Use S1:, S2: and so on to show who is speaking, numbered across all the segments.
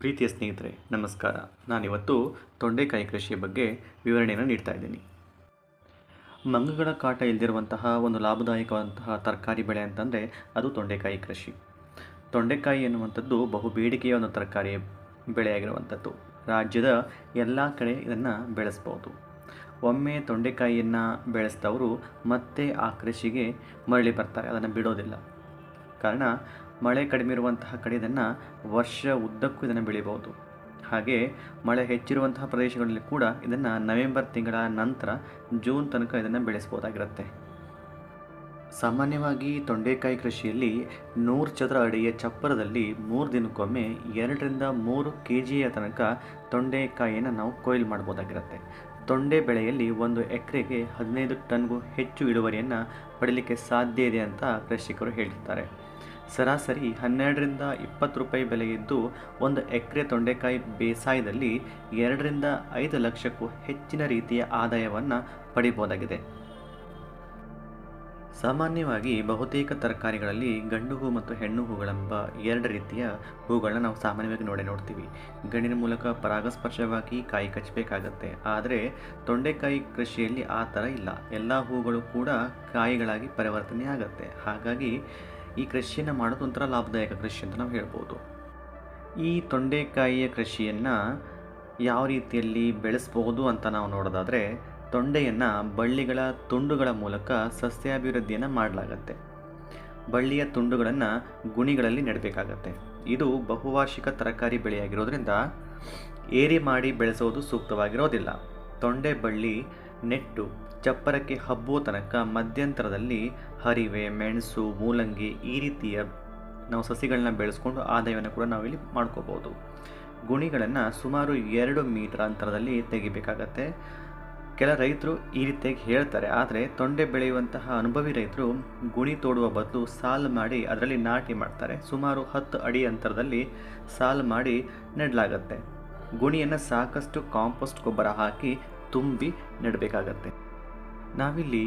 S1: ಪ್ರೀತಿಯ ಸ್ನೇಹಿತರೆ, ನಮಸ್ಕಾರ. ನಾನಿವತ್ತು ತೊಂಡೆಕಾಯಿ ಕೃಷಿಯ ಬಗ್ಗೆ ವಿವರಣೆಯನ್ನು ನೀಡ್ತಾ ಇದ್ದೀನಿ. ಮಂಗಗಳ ಕಾಟ ಇಲ್ಲದಿರುವಂತಹ ಒಂದು ಲಾಭದಾಯಕವಂತಹ ತರಕಾರಿ ಬೆಳೆ ಅಂತಂದರೆ ಅದು ತೊಂಡೆಕಾಯಿ ಕೃಷಿ. ತೊಂಡೆಕಾಯಿ ಎನ್ನುವಂಥದ್ದು ಬಹು ಬೇಡಿಕೆಯ ಒಂದು ತರಕಾರಿ ಬೆಳೆಯಾಗಿರುವಂಥದ್ದು. ರಾಜ್ಯದ ಎಲ್ಲ ಕಡೆ ಇದನ್ನು ಬೆಳೆಸ್ಬೋದು. ಒಮ್ಮೆ ತೊಂಡೆಕಾಯಿಯನ್ನು ಬೆಳೆಸಿದವರು ಮತ್ತೆ ಆ ಕೃಷಿಗೆ ಮರಳಿ ಬರ್ತಾರೆ, ಅದನ್ನು ಬಿಡೋದಿಲ್ಲ. ಕಾರಣ ಮಳೆ ಕಡಿಮೆ ಇರುವಂತಹ ಕಡೆ ಇದನ್ನು ವರ್ಷ ಉದ್ದಕ್ಕೂ ಇದನ್ನು ಬೆಳೆಯಬಹುದು ಹಾಗೆ ಮಳೆ ಹೆಚ್ಚಿರುವಂತಹ ಪ್ರದೇಶಗಳಲ್ಲಿ ಕೂಡ ಇದನ್ನು ನವೆಂಬರ್ ತಿಂಗಳ ನಂತರ ಜೂನ್ ತನಕ ಇದನ್ನು ಬೆಳೆಸ್ಬೋದಾಗಿರುತ್ತೆ ಸಾಮಾನ್ಯವಾಗಿ ತೊಂಡೆಕಾಯಿ ಕೃಷಿಯಲ್ಲಿ ನೂರು ಚದರ ಅಡಿಯ ಚಪ್ಪರದಲ್ಲಿ ಮೂರು ದಿನಕ್ಕೊಮ್ಮೆ ಎರಡರಿಂದ ಮೂರು ಕೆ ಜಿಯ ತನಕ ತೊಂಡೆಕಾಯಿಯನ್ನು ನಾವು ಕೊಯ್ಲು ಮಾಡ್ಬೋದಾಗಿರುತ್ತೆ ತೊಂಡೆ ಬೆಳೆಯಲ್ಲಿ ಒಂದು ಎಕರೆಗೆ ಹದಿನೈದು ಟನ್ಗೂ ಹೆಚ್ಚು ಇಳುವರಿಯನ್ನು ಪಡೀಲಿಕ್ಕೆ ಸಾಧ್ಯ ಇದೆ ಅಂತ ಕೃಷಿಕರು ಹೇಳಿರ್ತಾರೆ. ಸರಾಸರಿ ಹನ್ನೆರಡರಿಂದ ಇಪ್ಪತ್ತು ರೂಪಾಯಿ ಬೆಲೆಯಿದ್ದು ಒಂದು ಎಕರೆ ತೊಂಡೆಕಾಯಿ ಬೇಸಾಯದಲ್ಲಿ ಎರಡರಿಂದ ಐದು ಲಕ್ಷಕ್ಕೂ ಹೆಚ್ಚಿನ ರೀತಿಯ ಆದಾಯವನ್ನು ಪಡಿಬೋದಾಗಿದೆ. ಸಾಮಾನ್ಯವಾಗಿ ಬಹುತೇಕ ತರಕಾರಿಗಳಲ್ಲಿ ಗಂಡು ಹೂ ಮತ್ತು ಹೆಣ್ಣು ಹೂಗಳೆಂಬ ಎರಡು ರೀತಿಯ ಹೂಗಳನ್ನ ನಾವು ಸಾಮಾನ್ಯವಾಗಿ ನೋಡೇ ನೋಡ್ತೀವಿ. ಗಣ್ಣಿನ ಮೂಲಕ ಪರಾಗಸ್ಪರ್ಶವಾಗಿ ಕಾಯಿ ಕಚ್ಚಬೇಕಾಗತ್ತೆ. ಆದರೆ ತೊಂಡೆಕಾಯಿ ಕೃಷಿಯಲ್ಲಿ ಆ ಥರ ಇಲ್ಲ. ಎಲ್ಲ ಹೂಗಳು ಕೂಡ ಕಾಯಿಗಳಾಗಿ ಪರಿವರ್ತನೆ ಆಗುತ್ತೆ ಹಾಗಾಗಿ ಈ ಕೃಷಿಯನ್ನು ಮಾಡೋದು ಒಂಥರ ಲಾಭದಾಯಕ ಕೃಷಿ ಅಂತ ನಾವು ಹೇಳ್ಬೋದು. ಈ ತೊಂಡೆಕಾಯಿಯ ಕೃಷಿಯನ್ನು ಯಾವ ರೀತಿಯಲ್ಲಿ ಬೆಳೆಸ್ಬೋದು ಅಂತ ನಾವು ನೋಡೋದಾದರೆ, ತೊಂಡೆಯನ್ನು ಬಳ್ಳಿಗಳ ತುಂಡುಗಳ ಮೂಲಕ ಸಸ್ಯಾಭಿವೃದ್ಧಿಯನ್ನು ಮಾಡಲಾಗತ್ತೆ. ಬಳ್ಳಿಯ ತುಂಡುಗಳನ್ನು ಗುಣಿಗಳಲ್ಲಿ ನೆಡಬೇಕಾಗತ್ತೆ. ಇದು ಬಹುವಾರ್ಷಿಕ ತರಕಾರಿ ಬೆಳೆಯಾಗಿರೋದ್ರಿಂದ ಏರಿ ಮಾಡಿ ಬೆಳೆಸೋದು ಸೂಕ್ತವಾಗಿರೋದಿಲ್ಲ. ತೊಂಡೆ ಬಳ್ಳಿ ನೆಟ್ಟು ಚಪ್ಪರಕ್ಕೆ ಹಬ್ಬುವ ತನಕ ಮಧ್ಯಂತರದಲ್ಲಿ ಹರಿವೆ, ಮೆಣಸು, ಮೂಲಂಗಿ ಈ ರೀತಿಯ ನಾವು ಸಸಿಗಳನ್ನ ಬೆಳೆಸ್ಕೊಂಡು ಆದಾಯವನ್ನು ಕೂಡ ನಾವಿಲ್ಲಿ ಮಾಡ್ಕೋಬೋದು. ಗುಣಿಗಳನ್ನು ಸುಮಾರು ಎರಡು ಮೀಟರ್ ಅಂತರದಲ್ಲಿ ತೆಗಿಬೇಕಾಗತ್ತೆ. ಕೆಲ ರೈತರು ಈ ರೀತಿಯಾಗಿ ಹೇಳ್ತಾರೆ, ಆದರೆ ತೊಂಡೆ ಬೆಳೆಯುವಂತಹ ಅನುಭವಿ ರೈತರು ಗುಣಿ ತೋಡುವ ಬದಲು ಸಾಲು ಮಾಡಿ ಅದರಲ್ಲಿ ನಾಟಿ ಮಾಡ್ತಾರೆ. ಸುಮಾರು ಹತ್ತು ಅಡಿ ಅಂತರದಲ್ಲಿ ಸಾಲು ಮಾಡಿ ನೆಡಲಾಗತ್ತೆ. ಗುಣಿಯನ್ನು ಸಾಕಷ್ಟು ಕಾಂಪೋಸ್ಟ್ ಗೊಬ್ಬರ ಹಾಕಿ ತುಂಬಿ ನೆಡಬೇಕಾಗತ್ತೆ. ನಾವಿಲ್ಲಿ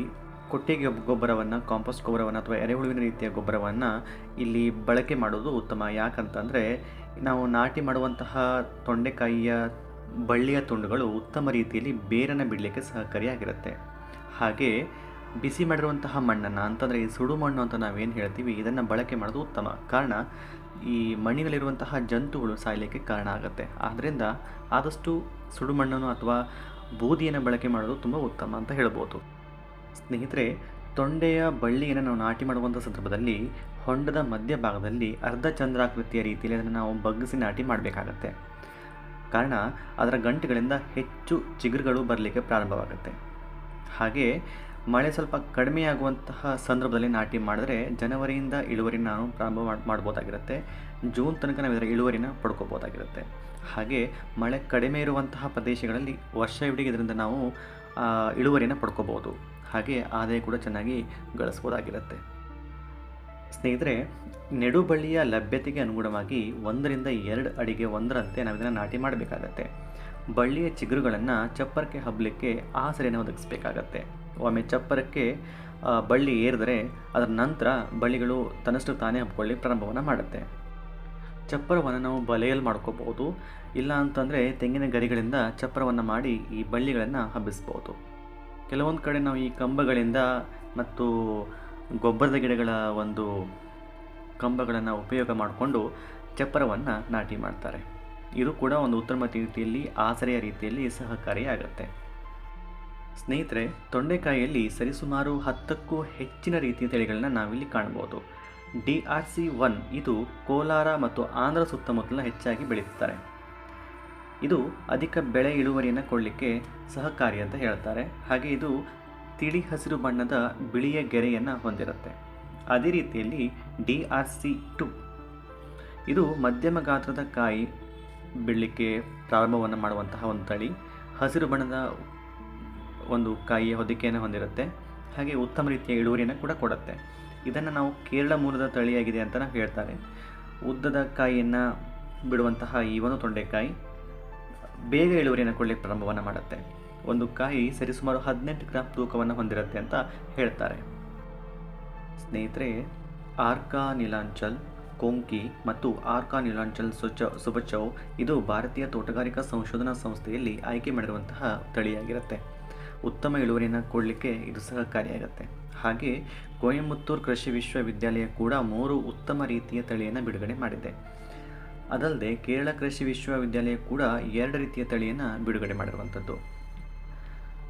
S1: ಕೊಟ್ಟಿಗೆ ಗೊಬ್ಬರವನ್ನು ಕಾಂಪೋಸ್ಟ್ ಗೊಬ್ಬರವನ್ನು ಅಥವಾ ಎರೆಹುಳುವಿನ ರೀತಿಯ ಗೊಬ್ಬರವನ್ನು ಇಲ್ಲಿ ಬಳಕೆ ಮಾಡೋದು ಉತ್ತಮ. ಯಾಕಂತಂದರೆ ನಾವು ನಾಟಿ ಮಾಡುವಂತಹ ತೊಂಡೆಕಾಯಿಯ ಬಳ್ಳಿಯ ತುಂಡುಗಳು ಉತ್ತಮ ರೀತಿಯಲ್ಲಿ ಬೇರನ್ನು ಬಿಡಲಿಕ್ಕೆ ಸಹಕಾರಿಯಾಗಿರುತ್ತೆ. ಹಾಗೆ ಬಿಸಿ ಮಾಡಿರುವಂತಹ ಮಣ್ಣನ್ನು, ಅಂತಂದರೆ ಈ ಸುಡು ಮಣ್ಣು ಅಂತ ನಾವೇನು ಹೇಳ್ತೀವಿ, ಇದನ್ನು ಬಳಕೆ ಮಾಡೋದು ಉತ್ತಮ. ಕಾರಣ ಈ ಮಣ್ಣಿನಲ್ಲಿರುವಂತಹ ಜಂತುಗಳು ಸಾಯಲಿಕ್ಕೆ ಕಾರಣ ಆಗುತ್ತೆ. ಆದ್ದರಿಂದ ಆದಷ್ಟು ಸುಡು ಮಣ್ಣನ್ನು ಅಥವಾ ಬೂದಿಯನ್ನು ಬಳಕೆ ಮಾಡೋದು ತುಂಬ ಉತ್ತಮ ಅಂತ ಹೇಳ್ಬೋದು. ಸ್ನೇಹಿತರೆ, ತೊಂಡೆಯ ಬಳ್ಳಿಯನ್ನು ನಾವು ನಾಟಿ ಮಾಡುವಂಥ ಸಂದರ್ಭದಲ್ಲಿ ಹೊಂಡದ ಮಧ್ಯಭಾಗದಲ್ಲಿ ಅರ್ಧ ಚಂದ್ರಾಕೃತಿಯ ರೀತಿಯಲ್ಲಿ ಅದನ್ನು ನಾವು ಬಗ್ಗಿಸಿ ನಾಟಿ ಮಾಡಬೇಕಾಗತ್ತೆ. ಕಾರಣ, ಅದರ ಗಂಟುಗಳಿಂದ ಹೆಚ್ಚು ಚಿಗುರುಗಳು ಬರಲಿಕ್ಕೆ ಪ್ರಾರಂಭವಾಗುತ್ತೆ. ಹಾಗೆ, ಮಳೆ ಸ್ವಲ್ಪ ಕಡಿಮೆಯಾಗುವಂತಹ ಸಂದರ್ಭದಲ್ಲಿ ನಾಟಿ ಮಾಡಿದ್ರೆ ಜನವರಿಯಿಂದ ಇಳುವರಿನ ನಾವು ಪ್ರಾರಂಭ ಮಾಡಿ, ಮಾಡ್ಬೋದಾಗಿರುತ್ತೆ. ಜೂನ್ ತನಕ ನಾವು ಇದರ ಇಳುವರಿನ ಪಡ್ಕೋಬೋದಾಗಿರುತ್ತೆ. ಹಾಗೆ, ಮಳೆ ಕಡಿಮೆ ಇರುವಂತಹ ಪ್ರದೇಶಗಳಲ್ಲಿ ವರ್ಷ ಇಡೀ ಇದರಿಂದ ನಾವು ಇಳುವರಿನ ಪಡ್ಕೋಬೋದು. ಹಾಗೆ ಆದಾಯ ಕೂಡ ಚೆನ್ನಾಗಿ ಗಳಿಸ್ಬೋದಾಗಿರುತ್ತೆ. ಸ್ನೇಹಿತರೆ, ನೆಡುಬಳ್ಳಿಯ ಲಭ್ಯತೆಗೆ ಅನುಗುಣವಾಗಿ ಒಂದರಿಂದ ಎರಡು ಅಡಿಗೆ ಒಂದರಂತೆ ನಾವು ಇದನ್ನು ನಾಟಿ ಮಾಡಬೇಕಾಗತ್ತೆ. ಬಳ್ಳಿಯ ಚಿಗುರುಗಳನ್ನು ಚಪ್ಪರಕ್ಕೆ ಹಬ್ಬಲಿಕ್ಕೆ ಆಸರೆಯನ್ನು ಒದಗಿಸಬೇಕಾಗತ್ತೆ. ಒಮ್ಮೆ ಚಪ್ಪರಕ್ಕೆ ಬಳ್ಳಿ ಏರಿದರೆ ಅದರ ನಂತರ ಬಳ್ಳಿಗಳು ತನ್ನಷ್ಟು ತಾನೇ ಹಬ್ಕೊಳ್ಳಿ ಪ್ರಾರಂಭವನ್ನು ಮಾಡುತ್ತೆ. ಚಪ್ಪರವನ್ನು ನಾವು ಬಲೆಯಲ್ಲಿ ಮಾಡ್ಕೋಬಹುದು. ಇಲ್ಲ ಅಂತಂದರೆ ತೆಂಗಿನ ಗರಿಗಳಿಂದ ಚಪ್ಪರವನ್ನು ಮಾಡಿ ಈ ಬಳ್ಳಿಗಳನ್ನು ಹಬ್ಬಿಸ್ಬೋದು ಕೆಲವೊಂದು ಕಡೆ ನಾವು ಈ ಕಂಬಗಳಿಂದ ಮತ್ತು ಗೊಬ್ಬರದ ಗಿಡಗಳ ಒಂದು ಕಂಬಗಳನ್ನು ಉಪಯೋಗ ಮಾಡಿಕೊಂಡು ಚಪ್ಪರವನ್ನು ನಾಟಿ ಮಾಡ್ತಾರೆ. ಇದು ಕೂಡ ಒಂದು ಉತ್ತಮ ರೀತಿಯಲ್ಲಿ, ಆಸರೆಯ ರೀತಿಯಲ್ಲಿ ಸಹಕಾರಿಯಾಗುತ್ತೆ. ಸ್ನೇಹಿತರೆ, ತೊಂಡೆಕಾಯಿಯಲ್ಲಿ ಸರಿಸುಮಾರು ಹತ್ತಕ್ಕೂ ಹೆಚ್ಚಿನ ರೀತಿಯ ತಳಿಗಳನ್ನ ನಾವಿಲ್ಲಿ ಕಾಣ್ಬೋದು. ಡಿ ಆರ್ ಸಿ ಒನ್ ಇದು ಕೋಲಾರ ಮತ್ತು ಆಂಧ್ರ ಸುತ್ತಮುತ್ತಲ ಹೆಚ್ಚಾಗಿ ಬೆಳೆಯುತ್ತಾರೆ. ಇದು ಅಧಿಕ ಬೆಳೆ ಇಳುವರಿಯನ್ನು ಕೊಡಲಿಕ್ಕೆ ಸಹಕಾರಿ ಅಂತ ಹೇಳ್ತಾರೆ. ಹಾಗೆ ಇದು ತಿಳಿ ಹಸಿರು ಬಣ್ಣದ ಬಿಳಿಯ ಗೆರೆಯನ್ನು ಹೊಂದಿರುತ್ತೆ. ಅದೇ ರೀತಿಯಲ್ಲಿ ಡಿ ಆರ್ ಸಿ ಟು ಇದು ಮಧ್ಯಮ ಗಾತ್ರದ ಕಾಯಿ ಬಿಡಲಿಕ್ಕೆ ಪ್ರಾರಂಭವನ್ನು ಮಾಡುವಂತಹ ಒಂದು ತಳಿ. ಹಸಿರು ಬಣ್ಣದ ಒಂದು ಕಾಯಿಯ ಹೊದಿಕೆಯನ್ನು ಹೊಂದಿರುತ್ತೆ. ಹಾಗೆ ಉತ್ತಮ ರೀತಿಯ ಇಳುವರಿಯನ್ನು ಕೂಡ ಕೊಡುತ್ತೆ. ಇದನ್ನು ನಾವು ಕೇರಳ ಮೂಲದ ತಳಿಯಾಗಿದೆ ಅಂತ ನಾವು ಹೇಳ್ತಾರೆ. ಉದ್ದದ ಕಾಯಿಯನ್ನು ಬಿಡುವಂತಹ ಈ ಒಂದು ತೊಂಡೆಕಾಯಿ. ಬೇಗ ಇಳುವರಿಯನ್ನು ಕೊಡಲಿಕ್ಕೆ ಪ್ರಾರಂಭವನ್ನು ಮಾಡುತ್ತೆ. ಒಂದು ಕಾಯಿ ಸರಿಸುಮಾರು ಹದಿನೆಂಟು ಗ್ರಾಮ್ ತೂಕವನ್ನು ಹೊಂದಿರುತ್ತೆ ಅಂತ ಹೇಳ್ತಾರೆ. ಸ್ನೇಹಿತರೆ ಆರ್ಕಾ ನೀಲಾಂಚಲ್ ಕೊಂಕಿ ಮತ್ತು ಆರ್ಕಾ ನೀಲಾಂಚಲ್ ಸುಚ, ಸುಬಚೌ ಇದು ಭಾರತೀಯ ತೋಟಗಾರಿಕಾ ಸಂಶೋಧನಾ ಸಂಸ್ಥೆಯಲ್ಲಿ ಆಯ್ಕೆ ಮಾಡಿರುವಂತಹ ತಳಿಯಾಗಿರುತ್ತೆ. ಉತ್ತಮ ಇಳುವರಿಯನ್ನು ಕೊಡಲಿಕ್ಕೆ ಇದು ಸಹಕಾರಿಯಾಗುತ್ತೆ. ಹಾಗೆ ಕೊಯಮತ್ತೂರು ಕೃಷಿ ವಿಶ್ವವಿದ್ಯಾಲಯ ಕೂಡ ಮೂರು ಉತ್ತಮ ರೀತಿಯ ತಳಿಯನ್ನು ಬಿಡುಗಡೆ ಮಾಡಿದೆ. ಅದಲ್ಲದೆ ಕೇರಳ ಕೃಷಿ ವಿಶ್ವವಿದ್ಯಾಲಯ ಕೂಡ ಎರಡು ರೀತಿಯ ತಳಿಯನ್ನು ಬಿಡುಗಡೆ ಮಾಡಿರುವಂಥದ್ದು.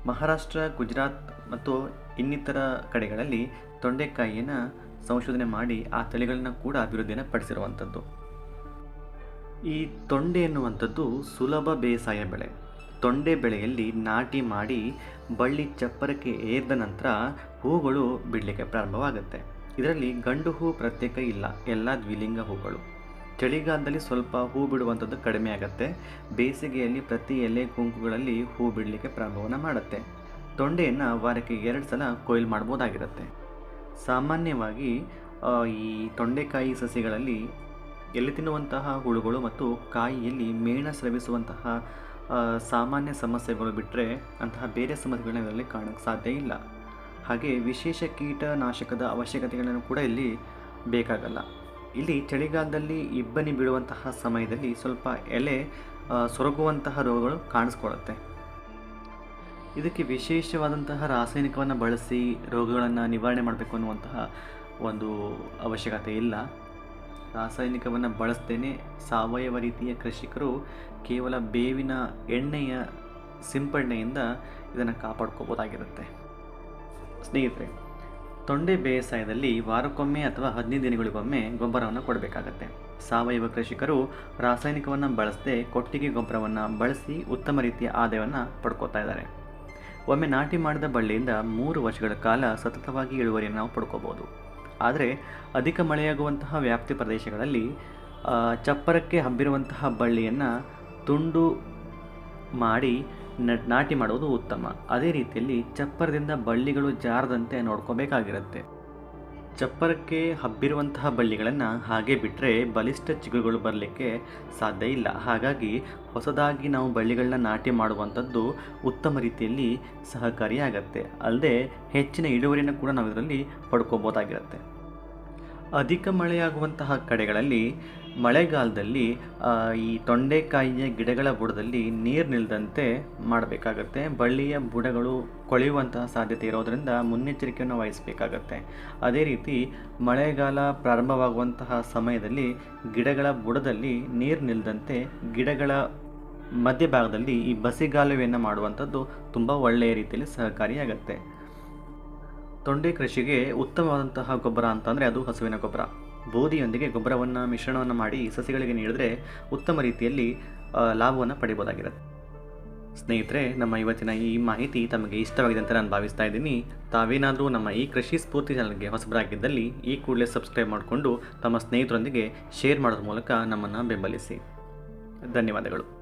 S1: ಮಹಾರಾಷ್ಟ್ರ, ಗುಜರಾತ್ ಮತ್ತು ಇನ್ನಿತರ ಕಡೆಗಳಲ್ಲಿ ತೊಂಡೆಕಾಯಿಯನ್ನು ಸಂಶೋಧನೆ ಮಾಡಿ ಆ ತಳಿಗಳನ್ನು ಕೂಡ ಅಭಿವೃದ್ಧಿಯನ್ನು ಪಡಿಸಿರುವಂಥದ್ದು. ಈ ತೊಂಡೆ ಎನ್ನುವಂಥದ್ದು ಸುಲಭ ಬೇಸಾಯ ಬೆಳೆ. ತೊಂಡೆ ಬೆಳೆಯಲ್ಲಿ ನಾಟಿ ಮಾಡಿ ಬಳ್ಳಿ ಚಪ್ಪರಕ್ಕೆ ಏರಿದ ನಂತರ ಹೂಗಳು ಬಿಡಲಿಕ್ಕೆ ಪ್ರಾರಂಭವಾಗುತ್ತೆ. ಇದರಲ್ಲಿ ಗಂಡು ಹೂ ಪ್ರತ್ಯೇಕ ಇಲ್ಲ, ಎಲ್ಲ ದ್ವಿಲಿಂಗ ಹೂಗಳು. ಚಳಿಗಾಲದಲ್ಲಿ ಸ್ವಲ್ಪ ಹೂ ಬಿಡುವಂಥದ್ದು ಕಡಿಮೆ ಆಗುತ್ತೆ. ಬೇಸಿಗೆಯಲ್ಲಿ ಪ್ರತಿ ಎಲೆ ಕುಂಕುಗಳಲ್ಲಿ ಹೂ ಬಿಡಲಿಕ್ಕೆ ಪ್ರಾರಂಭವನ್ನು ಮಾಡುತ್ತೆ. ತೊಂಡೆಯನ್ನು ವಾರಕ್ಕೆ ಎರಡು ಸಲ ಕೊಯ್ಲು ಮಾಡ್ಬೋದಾಗಿರುತ್ತೆ. ಸಾಮಾನ್ಯವಾಗಿ ಈ ತೊಂಡೆಕಾಯಿ ಸಸಿಗಳಲ್ಲಿ ಎಲೆ ತಿನ್ನುವಂತಹ ಹುಳುಗಳು ಮತ್ತು ಕಾಯಿಯಲ್ಲಿ ಮೇಣ ಸ್ರವಿಸುವಂತಹ ಸಾಮಾನ್ಯ ಸಮಸ್ಯೆಗಳು ಬಿಟ್ಟರೆ ಅಂತಹ ಬೇರೆ ಸಮಸ್ಯೆಗಳನ್ನ ಇದರಲ್ಲಿ ಕಾಣೋಕ್ಕೆ ಸಾಧ್ಯ ಇಲ್ಲ. ಹಾಗೆ ವಿಶೇಷ ಕೀಟನಾಶಕದ ಅವಶ್ಯಕತೆಗಳನ್ನು ಕೂಡ ಇಲ್ಲಿ ಬೇಕಾಗಲ್ಲ. ಇಲ್ಲಿ ಚಳಿಗಾಲದಲ್ಲಿ ಇಬ್ಬನಿ ಬೀಳುವಂತಹ ಸಮಯದಲ್ಲಿ ಸ್ವಲ್ಪ ಎಲೆ ಸೊರಗುವಂತಹ ರೋಗಗಳು ಕಾಣಿಸ್ಕೊಳ್ಳುತ್ತೆ. ಇದಕ್ಕೆ ವಿಶೇಷವಾದಂತಹ ರಾಸಾಯನಿಕವನ್ನು ಬಳಸಿ ರೋಗಗಳನ್ನು ನಿವಾರಣೆ ಮಾಡಬೇಕು ಅನ್ನುವಂತಹ ಒಂದು ಅವಶ್ಯಕತೆ ಇಲ್ಲ. ರಾಸಾಯನಿಕವನ್ನು ಬಳಸದೇನೆ ಸಾವಯವ ರೀತಿಯ ಕೃಷಿಕರು ಕೇವಲ ಬೇವಿನ ಎಣ್ಣೆಯ ಸಿಂಪಡಣೆಯಿಂದ ಇದನ್ನು ಕಾಪಾಡ್ಕೋಬೋದಾಗಿರುತ್ತೆ. ಸ್ನೇಹಿತರೆ ತೊಂಡೆ ಬೇಸಾಯದಲ್ಲಿ ವಾರಕ್ಕೊಮ್ಮೆ ಅಥವಾ ಹದಿನೈದು ದಿನಗಳಿಗೊಮ್ಮೆ ಗೊಬ್ಬರವನ್ನು ಕೊಡಬೇಕಾಗತ್ತೆ. ಸಾವಯವ ಕೃಷಿಕರು ರಾಸಾಯನಿಕವನ್ನು ಬಳಸದೆ ಕೊಟ್ಟಿಗೆ ಗೊಬ್ಬರವನ್ನು ಬಳಸಿ ಉತ್ತಮ ರೀತಿಯ ಆದಾಯವನ್ನು ಪಡ್ಕೋತಾ ಇದ್ದಾರೆ. ಒಮ್ಮೆ ನಾಟಿ ಮಾಡಿದ ಬಳ್ಳಿಯಿಂದ ಮೂರು ವರ್ಷಗಳ ಕಾಲ ಸತತವಾಗಿ ಇಳುವರಿಯನ್ನು ನಾವು ಪಡ್ಕೋಬೋದು. ಆದರೆ ಅಧಿಕ ಮಳೆಯಾಗುವಂತಹ ವ್ಯಾಪ್ತಿ ಪ್ರದೇಶಗಳಲ್ಲಿ ಚಪ್ಪರಕ್ಕೆ ಹಬ್ಬಿರುವಂತಹ ಬಳ್ಳಿಯನ್ನು ತುಂಡು ಮಾಡಿ ನಾಟಿ ಮಾಡುವುದು ಉತ್ತಮ. ಅದೇ ರೀತಿಯಲ್ಲಿ ಚಪ್ಪರದಿಂದ ಬಳ್ಳಿಗಳು ಜಾರದಂತೆ ನೋಡ್ಕೋಬೇಕಾಗಿರುತ್ತೆ. ಚಪ್ಪರಕ್ಕೆ ಹಬ್ಬಿರುವಂತಹ ಬಳ್ಳಿಗಳನ್ನು ಹಾಗೆ ಬಿಟ್ಟರೆ ಬಲಿಷ್ಠ ಚಿಗುರುಗಳು ಬರಲಿಕ್ಕೆ ಸಾಧ್ಯ ಇಲ್ಲ. ಹಾಗಾಗಿ ಹೊಸದಾಗಿ ನಾವು ಬಳ್ಳಿಗಳನ್ನ ನಾಟಿ ಮಾಡುವಂಥದ್ದು ಉತ್ತಮ ರೀತಿಯಲ್ಲಿ ಸಹಕಾರಿಯಾಗತ್ತೆ. ಅಲ್ಲದೆ ಹೆಚ್ಚಿನ ಇಳುವರಿಯನ್ನು ಕೂಡ ನಾವು ಇದರಲ್ಲಿ ಪಡ್ಕೋಬೋದಾಗಿರುತ್ತೆ. ಅಧಿಕ ಮಳೆಯಾಗುವಂತಹ ಕಡೆಗಳಲ್ಲಿ ಮಳೆಗಾಲದಲ್ಲಿ ಈ ತೊಂಡೆಕಾಯಿಯ ಗಿಡಗಳ ಬುಡದಲ್ಲಿ ನೀರು ನಿಲ್ಲದಂತೆ ಮಾಡಬೇಕಾಗತ್ತೆ. ಬಳ್ಳಿಯ ಬುಡಗಳು ಕೊಳೆಯುವಂತಹ ಸಾಧ್ಯತೆ ಇರೋದರಿಂದ ಮುನ್ನೆಚ್ಚರಿಕೆಯನ್ನು ವಹಿಸಬೇಕಾಗತ್ತೆ. ಅದೇ ರೀತಿ ಮಳೆಗಾಲ ಪ್ರಾರಂಭವಾಗುವಂತಹ ಸಮಯದಲ್ಲಿ ಗಿಡಗಳ ಬುಡದಲ್ಲಿ ನೀರು ನಿಲ್ಲದಂತೆ ಗಿಡಗಳ ಮಧ್ಯಭಾಗದಲ್ಲಿ ಈ ಬಸಿಗಾಲುವೆಯನ್ನು ಮಾಡುವಂಥದ್ದು ತುಂಬ ಒಳ್ಳೆಯ ರೀತಿಯಲ್ಲಿ ಸಹಕಾರಿಯಾಗತ್ತೆ. ತೊಂಡೆ ಕೃಷಿಗೆ ಉತ್ತಮವಾದಂತಹ ಗೊಬ್ಬರ ಅಂತಂದರೆ ಅದು ಹಸುವಿನ ಗೊಬ್ಬರ. ಬೂದಿಯೊಂದಿಗೆ ಗೊಬ್ಬರವನ್ನು, ಮಿಶ್ರಣವನ್ನು ಮಾಡಿ ಸಸಿಗಳಿಗೆ ನೀಡಿದ್ರೆ ಉತ್ತಮ ರೀತಿಯಲ್ಲಿ ಲಾಭವನ್ನು ಪಡಿಬೋದಾಗಿರುತ್ತೆ. ಸ್ನೇಹಿತರೆ, ನಮ್ಮ ಇವತ್ತಿನ ಈ ಮಾಹಿತಿ ತಮಗೆ ಇಷ್ಟವಾಗಿದೆ ಅಂತ ನಾನು ಭಾವಿಸ್ತಾ ಇದ್ದೀನಿ. ತಾವೇನಾದರೂ ನಮ್ಮ ಈ ಕೃಷಿ ಸ್ಫೂರ್ತಿ ಚಾನಲ್ಗೆ ಹೊಸಬರಾಗಿದ್ದಲ್ಲಿ, ಈ ಕೂಡಲೇ ಸಬ್ಸ್ಕ್ರೈಬ್ ಮಾಡಿಕೊಂಡು ತಮ್ಮ ಸ್ನೇಹಿತರೊಂದಿಗೆ ಶೇರ್ ಮಾಡೋದ್ರ ಮೂಲಕ ನಮ್ಮನ್ನು ಬೆಂಬಲಿಸಿ. ಧನ್ಯವಾದಗಳು.